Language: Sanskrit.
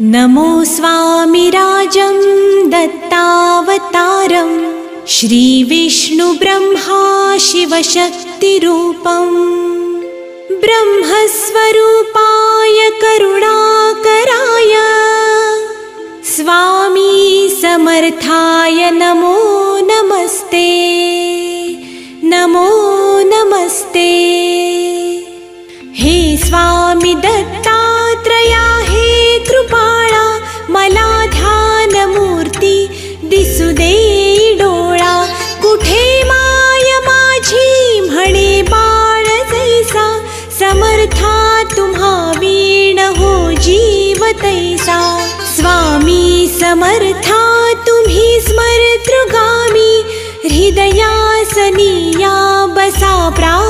नमो स्वामिराजं दत्तावतारं श्रीविष्णुब्रह्मा शिवशक्तिरूपम् ब्रह्मस्वरूपाय करुणाकराय स्वामी समर्थाय नमो नमस्ते नमो नमस्ते। हे स्वामी दत्तात्रया था तुम्हा वीण हो जीव तैसा। स्वामी समर्था तुम्ही स्मरतृगामी। हृदयासनीया बसा प्रा